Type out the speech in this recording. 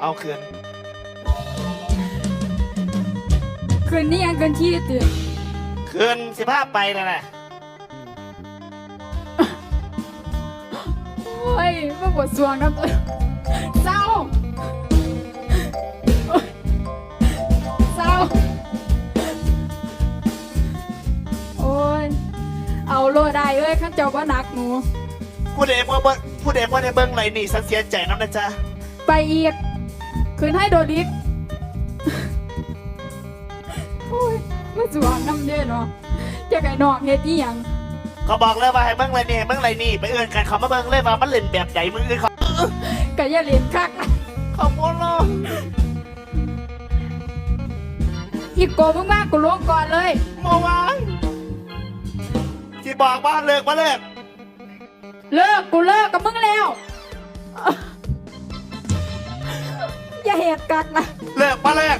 เอาคืนคืนนี้ยังเกินที่ตื่นคืนสิบห้าไปนั่นแหละโอ้ยมาปวดสวงน้ำตัวเศร้าโอ๊ยเศร้าโอ้ยเอาโลดได้เอ้ยข้าเจ้าว่านักหนูผู้ใดว่าบ่ผู้ใดว่าในเบิ้งไรนี่สันเสียใจน้ำนะจ๊ะไปอีก คืนให้โดดิกโอ้ยมาสวงน้ำเด้อเนาะจะไก่นอกเฮ็ดอีหยังก็บอกเลยว่าให้เบิ้งไรนี่ให้เบิ้งไรนี่ไปเอื่นกันเขามาเบิ้งเลยว่ามันเล่นแบบใหญ่มืออื่นเขาก็อย่าเล่นคักนะขอบคุณเนาะอีกโกมึงมากกูลงก่อนเลยเมื่อวานที่บอกว่าเลิกมาเลิก เลิกกูเลิกกับมึงแล้ว กักนะเลิกมาเลิก